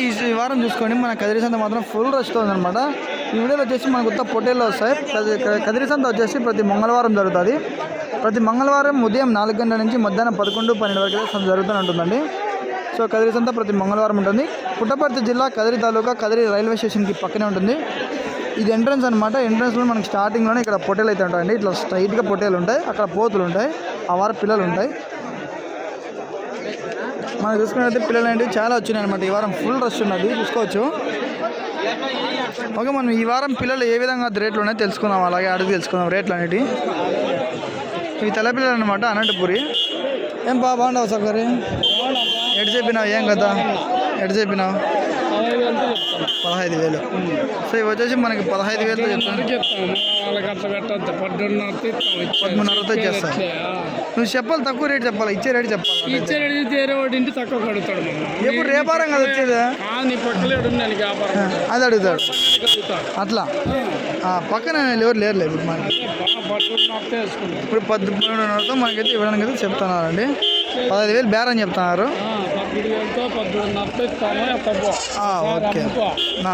ఈ ఈ వారం చూసుకోండి మన కదిరి సంత మాత్రం ఫుల్ రష్తో ఉందన్నమాట. ఈ వీడియోలో వచ్చేసి మనకు కొత్త పొట్టేళ్ళు వస్తాయి. కదిరిసంత కదిరి సంత వచ్చేసి ప్రతి మంగళవారం జరుగుతుంది. ప్రతి మంగళవారం ఉదయం నాలుగు గంటల నుంచి మధ్యాహ్నం పదకొండు పన్నెండు వరకు సంత ఉంటుందండి. సో కదిరి సంత ప్రతి మంగళవారం ఉంటుంది. పుట్టపర్తి జిల్లా కదిరి తాలూకా కదిరి రైల్వే స్టేషన్కి పక్కనే ఉంటుంది. ఇది ఎంట్రన్స్ అనమాట ఎంట్రన్స్లో మనకి స్టార్టింగ్లోనే ఇక్కడ పొట్టేలు అయితే ఉంటాయండి. ఇట్లా స్ట్రైట్గా పొట్టేలు ఉంటాయి. అక్కడ పోతులు ఉంటాయి. ఆ వార పిల్లలు ఉంటాయి. మనం చూసుకున్నట్లయితే పిల్లలు అనేవి చాలా వచ్చినాయి అనమాట ఈ వారం ఫుల్ రష్ ఉన్నది. చూసుకోవచ్చు. ఓకే మనం ఈ వారం పిల్లలు ఏ విధంగా రేట్లు ఉన్నాయో తెలుసుకుందాం. అలాగే అడుగు తెలుసుకుందాం రేట్లు అనేటివి ఇవి తెల్ల పిల్లలు అనమాట అనంతపురి. ఏం బా బాగుండవు సార్ గారు ఎటు చెప్పినావు? ఏం కదా ఎటు చెప్పినావు? పదహైదు వేలు. సో ఇవి వచ్చేసి మనకి పదహైదు పడ్డున్నర పదమూడున్నరతో ఇచ్చేస్తా నువ్వు చెప్పాలి తక్కువ రేట్ చెప్పాలి ఇచ్చే రేట్ చెప్పాలి. ఇచ్చే రెడీ వేరే వాడి ఇంటి తక్కువ కడుగుతాడు మనం ఎప్పుడు రేపారం కదా వచ్చేది? అది అడుగుతాడు. అట్లా? పక్కన ఎవరు లేరులే ఇప్పుడు మనకి. ఇప్పుడు పద్దెనిమిదిన్నరతో మనకైతే ఇవ్వడానికి అయితే చెప్తున్నారండి. పదహైదు వేలు బేరం చెప్తున్నారు. ఓకే. నా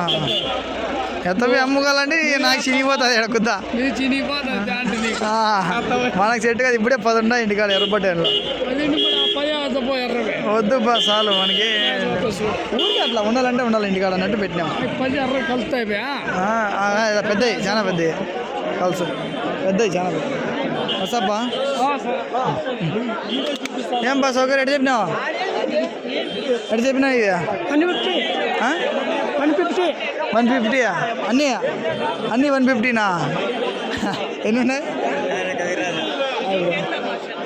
ఎంతవి అమ్ముకోవాలంటే నాకు చినిగిపోతుంది ఎడకుద్దా మనకు సెట్ కాదు ఇప్పుడే పది ఉన్నాయి ఇంటికాడ ఎర్రవే. వద్దు బా చాలు మనకి. ఊరికి అట్లా ఉండాలంటే ఉండాలి ఇంటికాడ అన్నట్టు పెట్టినాం. ఈ పది ఎర్ర కలుస్తాయి పెద్దవి చాలా పెద్దవి కలుసు. పెద్దవి చాలా పెద్ద వస్తాపా ఏం బా సౌకర్యం ఎటు చెప్పినావా? ఎటు చెప్పినావు ఇవి? One fifty? One fifty. One ఫిఫ్టీయా? అన్నీ? అన్నీ వన్ ఫిఫ్టీనా? ఎన్ని ఉన్నాయి?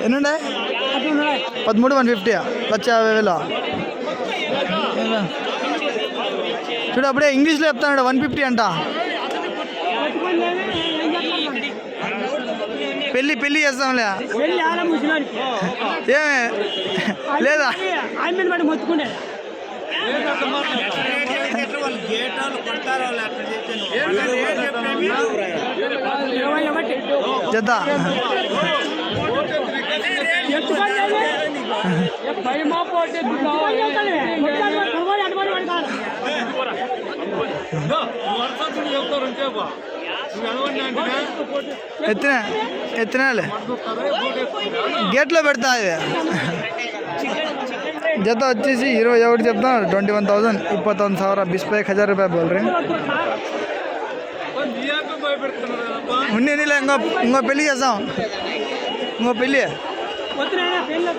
ఎన్ని ఉన్నాయి? పదమూడు వన్ ఫిఫ్టీయా? లక్ష యాభై వేలు? చూడు అప్పుడే ఇంగ్లీష్లో చెప్తాడు వన్ ఫిఫ్టీ అంట. పెళ్ళి పెళ్ళి చేస్తాంలే వెళ్ళి ఆడ ముసలాడు ఏమే లేదా ఆమెను పడి इतना इतना ले। गेट लो बैठता है जता अच्छे से हीरो एवरेज अपना 21000 21000 बीस पे 1000 रुपए बोल रहे हैं। ये पे मैं बैठता हूँ उन्हें नहीं पहले ऐसा उनको पहले उतना ना पहले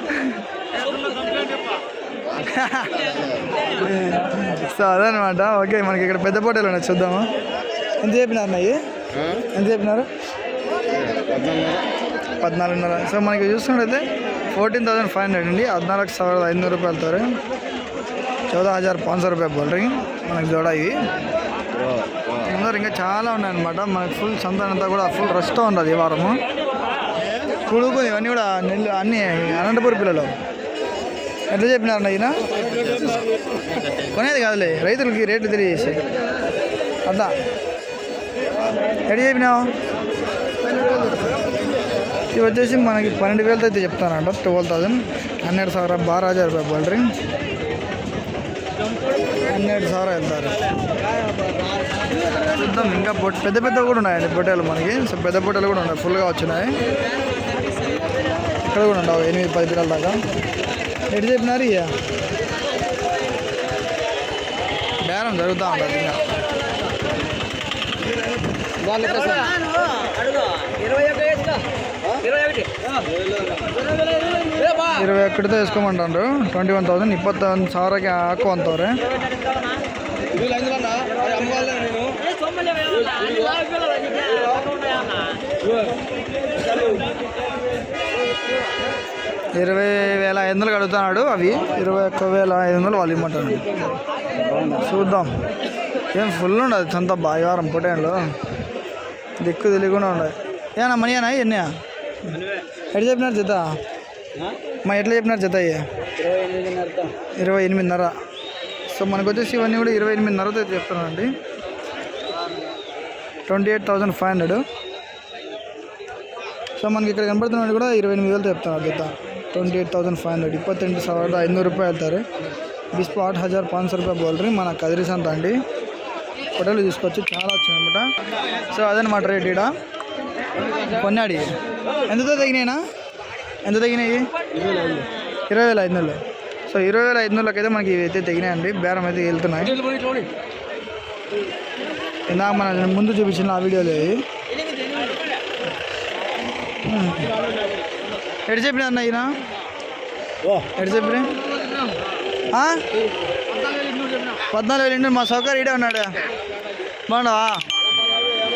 సరే అనమాట ఓకే మనకి ఇక్కడ పెద్దపోటలు ఉన్నాయి చూద్దాము ఎంత చెప్పినారు ఎంత చెప్పినారు పద్నాలుగున్నర. సో మనకి చూసుకున్నట్టయితే ఫోర్టీన్ థౌసండ్ ఫైవ్ హండ్రెడ్ అండి హద్నాలుగు ఐదు ఐదునూరు రూపాయలు తోరు. చౌదా హజార్ పాంచ రూపాయ బౌలరింగ్ మనకి జోడా ఇవి. ముందర ఇంకా చాలా ఉన్నాయన్నమాట. మనకి ఫుల్ సంతానంతా కూడా ఫుల్ రష్తో ఉన్నది ఈ వారము. కుడుకుని ఇవన్నీ కూడా నెల్లు అన్నీ అనంతపురం పిల్లలు. ఎట్లా చెప్పినారన్న ఈయన? కొనేది కాదులే. రైతులకి రేట్లు తెలియజేసి. అట్లా. ఎడ చెప్పినావు? ఇది వచ్చేసి మనకి పన్నెండు వేలతో అయితే చెప్తానంట ట్వెల్వ్ థౌజండ్ హండ్రెడ్ సార్ బారా హజార్ రూపాయ కూల్ డ్రింక్ హండ్రెడ్ సార్ వెళ్తారు. చూద్దాం ఇంకా పెద్ద పెద్ద కూడా ఉన్నాయండి పొట్టేలు మనకి. సో పెద్ద పొట్టేలు కూడా ఉన్నాయి ఫుల్గా వచ్చినాయి. ఇక్కడ కూడా ఉండవు ఎనిమిది పది పిల్లల దాకా. ఎటు చెప్పినారు ఇక బేరం జరుగుతూ ఉంటుంది ఇంకా. ಇರವೈ ಕಡಿತ ಇಸ್ಕೊಂಬಂಡ್ರು ಟ್ವೆಂಟಿ ಒನ್ ತೌಸಂಡ್ ಇಪ್ಪತ್ತೊಂದು ಸಾವಿರಕ್ಕೆ ಹಾಕು ಅಂತವ್ರೆ ఇరవై వేల ఐదు వందలు అడుగుతున్నాడు అవి ఇరవై ఒక్క వేల ఐదు వందలు వాళ్ళు ఇమ్మంటారు చూద్దాం ఏం ఫుల్ ఉండదు సొంత బాగారం పొటేన్లో దిక్కు తెలియకుండా ఉండదు ఏనా మనీయానా ఎన్నయా? ఎట్లా చెప్పినారు జత? మా ఎట్లా చెప్పినారు జత ఇరవై ఎనిమిదిన్నర. సో మనకు వచ్చేసి ఇవన్నీ కూడా ఇరవై ఎనిమిదిన్నరతో అయితే చెప్తున్నానండి twenty eight thousand five hundred. So మనకి ఇక్కడ కనబడుతున్నవి కూడా ఇరవై ఎనిమిది వేలతో చెప్తున్నారు జత. Twenty eight thousand five hundred ಇಪ್ಪತ್ತೆಂಟು ಸಾವಿರದ ఐదు ರೂಪಾಯಿ ಹೇಳ್ತಾರೆ ಬಿಸ್ಪು ಆಟ್ ಹಜಾರ್ ಪಾಂಚ್ ರೂಪಾಯಿ ಬೋಲ್ರಿ ಮನ ಕದ್ರಿಸ್ ಅಂತ ಅಂಡಿ ఫోటోలు తీసుకోవచ్చు చాలా వచ్చినాయి అనమాట సో అదనమాట రేట్ ఈడ. కొన్నాడి. ఎంతతో తగినాయినా ఎంత తగినాయి ఇరవై వేల ఐదు వందలు సో ఇరవై వేల ఐదు వందలకి అయితే మనకి ఇవి అయితే తెగినాయండి బేరం అయితే వెళ్తున్నాయి. ఇందాక మన ముందు చూపించిన ఆ వీడియోలో. ఎటు చెప్పిన అన్న ఈయన ఎటు చెప్పిన? పద్నాలుగు వేలు మా సౌకర్యం ఇడే ఉన్నాడు. బాగున్నావా?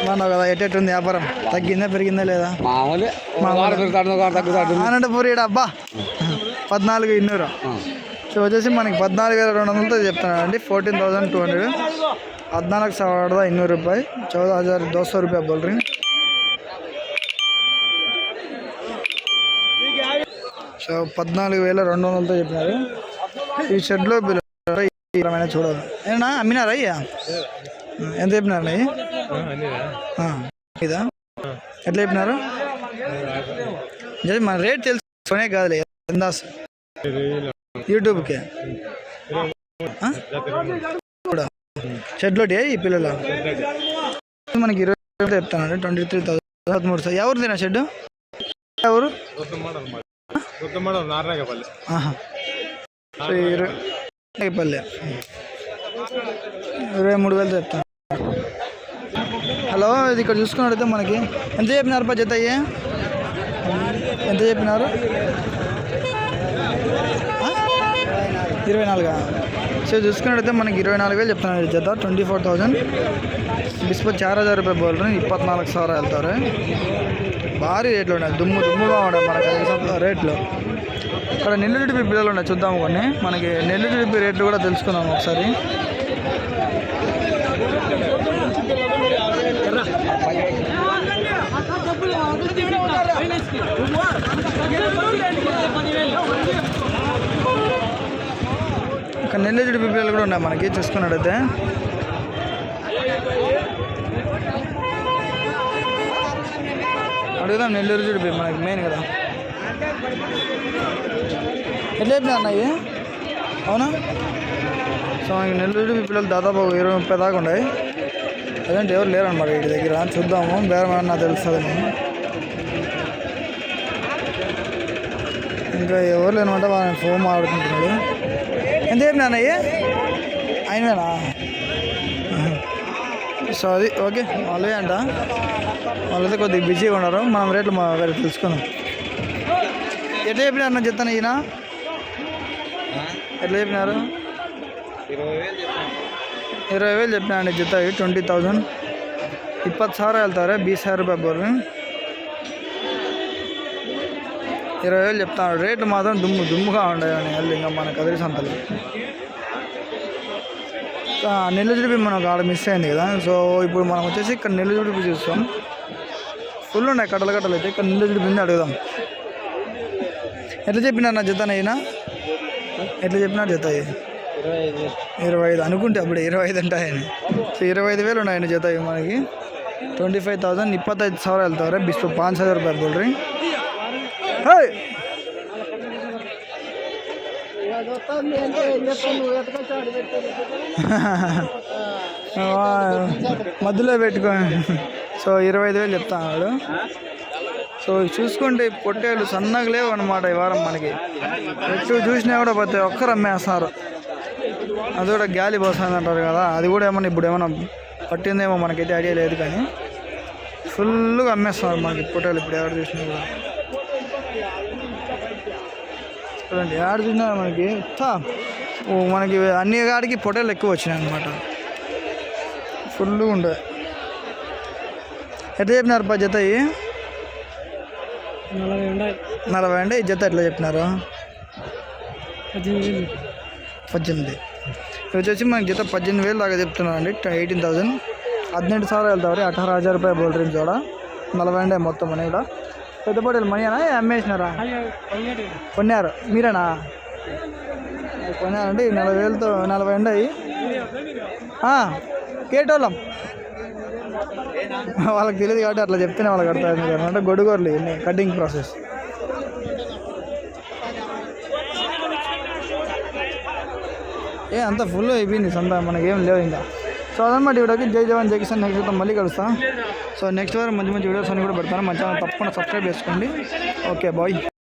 బాగున్నావు కదా ఎట్టెట్టుంది వ్యాపారం? తగ్గిందా పెరిగిందా లేదా? అనంతపూర్ పూరి అబ్బా! పద్నాలుగు ఇన్నూరు. సో వచ్చేసి మనకి పద్నాలుగు వేల రెండు వందలతో చెప్తున్నాడు అండి. Fourteen thousand two hundred. పద్నాలుగు సవాడదా ఇన్నూరు రూపాయి. చౌద హజార్ దో రూపాయ బోల్ సో పద్నాలుగు వేల రెండు వందలతో చెప్పినారు ఈ షెడ్లో బిల్ ఏమైనా చూడాలి ఏనా అమ్మినారా అయ్యా? ఎంత చెప్పినారు ఇదా? ఎట్లా చెప్పినారు? మన రేట్ తెలుసుకునే కాదులే అందాస్ యూట్యూబ్కి. షెడ్లోటి ఈ పిల్లలు? మనకి ఇరవై వేలు చెప్తానండి ట్వంటీ త్రీ థౌసండ్ పదమూడు సార్ ఎవరు తినా షెడ్ ఎవరు? ఇరవై పల్లె ఇరవై మూడు వేలు చెప్తా హలో ఇది ఇక్కడ చూసుకున్నట్టయితే మనకి. ఎంత చెప్పినారు పా జత ఎంత చెప్పినారు? ఇరవై నాలుగా? సో చూసుకున్నట్టయితే మనకి ఇరవై నాలుగు వేలు చెప్తున్నారు జత. Twenty four thousand. డిస్పో చార్ హజార్ రూపాయ బోల్ ఇప్పత్నాలుగు సార్ వెళ్తారు. భారీ రేట్లు ఉన్నాయి. దుమ్ము దుమ్ముగా ఉన్నాయి మనకు. రేట్లు. ఇక్కడ నెల్లూరు పిల్లలు ఉన్నాయి చూద్దాం కొన్ని. మనకి నెల్లూరు రేట్లు కూడా తెలుసుకుందాం ఒకసారి. ఇక్కడ నెల్లూరు పిల్లలు కూడా ఉన్నాయి మనకి చూసుకున్నట్టయితే. అడుగుదాం నెల్లూరు చూడు మనకి మెయిన్ కదా. ఎట్లా చెప్పినా అన్నయ్య అవునా? సో ఇంక నెల్లూరు పిల్లలు దాదాపు ఇరవై ముప్పై దాకా ఉన్నాయి. అదేంటి ఎవరు లేరనమాట వీటి దగ్గర. చూద్దాము. బేరం ఏమన్నా తెలుస్తుంది ఇంకా ఎవరు లేనమాట వాళ్ళని ఫోన్ మాట్లాడుకుంటున్నాడు. ఎంత చెప్పినా అన్నయ్య ఆయనవేనా? సో అది ఓకే. వాళ్ళే అంట. వాళ్ళైతే కొద్దిగా బిజీగా ఉన్నారు. మనం రేట్లు మా వేరే తెలుసుకుందాం. ఎట్లా చెప్పినారు నా చెప్తాను ఈయన ఎట్లా చెప్పినారు ఇరవై వేలు చెప్పినా అండి జత ట్వంటీ థౌజండ్ ಇಪ್ಪತ್ತು ಸಾವಿರ ಹೇಳ್ತಾರೆ ಬೀಸ್ ಸಾವಿರ రూపాయ ಬೋರ್ವಿ ఇరవై వేలు చెప్తాను రేట్లు మాత్రం దుమ్ము దుమ్ముగా ఉండేవని వెళ్ళి ఇంకా మన కదిరి సంతలు ఆ, నెల్లూరు చూపి మనకు ఆడ మిస్ అయింది కదా సో ఇప్పుడు మనం వచ్చేసి ఇక్కడ నెల్లూరు చూపి చూస్తాం ఫుల్ ఉన్నాయి కట్టలు కట్టలు అయితే ఇక్కడ నెల్లూరు చూపి అడుగుదాం ఎట్లా చెప్పినా జత అయినా ఎట్లా చెప్పినా జత ఇరవై ఐదు అనుకుంటే అప్పుడు ఇరవై ఐదు అంటాయని సో ఇరవై ఐదు వేలు ఉన్నాయి జత మనకి. ట్వంటీ ఫైవ్ థౌసండ్ ಇಪ್ಪತ್ತೈದು సార్ ಹೇಳ್ತಾವ್ರೆ ಬಿಸ್ಪು ಪಾಂಚ್ హజార్ రూపాయలు ಇರ್ಬೋಳ್ರಿ ಹೇ మధ్యలో పెట్టుకో. సో ఇరవై ఐదు వేలు చెప్తాను వాడు. సో చూసుకుంటే పొట్టేలు సన్నగా లేవు అనమాట ఈ వారం మనకి. ఎటు చూసినా కూడా ప్రతి ఒక్కరు అమ్మేస్తున్నారు. అది కూడా గాలి పోస్తుంది అంటారు కదా అది కూడా ఏమన్నా ఇప్పుడు ఏమన్నా పట్టిందేమో మనకైతే ఐడియా లేదు కానీ ఫుల్గా అమ్మేస్తున్నారు మనకి పొట్టేలు ఇప్పుడు ఎవరు చూసినా కూడా. చూడండి ఆడ చూసినా మనకి తా, ఓ మనకి అన్ని కాడికి పొట్టేలు ఎక్కువ వచ్చినాయి అనమాట ఫుల్గా ఉండే. ఎట్లా చెప్పినారు పా జత నలభై ఉన్నాయి నలభై అండి ఈ జత ఎట్లా చెప్పినారు పద్దెనిమిది వేలు పద్దెనిమిది ఇది వచ్చేసి మనకి జత పద్దెనిమిది వేలు దాకా చెప్తున్నాను అండి ఎయిటీన్ థౌసండ్ ಹದಿನೆಂಟು ಸಾವಿರ ಹೇಳ್ತಾವ್ರಿ ಅಠಾರ ಹಜಾರ್ ರೂಪಾಯಿ ಬೋಲ್ರಿ ಜೋಡ నలభై అండి మొత్తం మనీ ఇక్కడ పెద్ద పొట్టేలు మనీనా అమ్మేసినారా కొన్నారు మీరేనా కొన్నారండి నలభై వేలతో నలభై అండి అవి కేటోళ్ళం వాళ్ళకి తెలియదు కాబట్టి అట్లా చెప్తేనే వాళ్ళకి అర్థం అంటే గొడుగోర్లు కటింగ్ ప్రాసెస్ ఏ అంత ఫుల్ అయిపోయింది సొంత మనకేం లేవు ఇంకా. సో అదనమాట వీడియోకి జై జవాన్ జై కిసాన్. నెక్స్ట్ మళ్ళీ కలుస్తాను సో నెక్స్ట్ వారం మంచి మంచి వీడియోస్ అన్ని కూడా పెడతాను. మంచిగా తప్పకుండా సబ్స్క్రైబ్ చేసుకోండి. Okay bye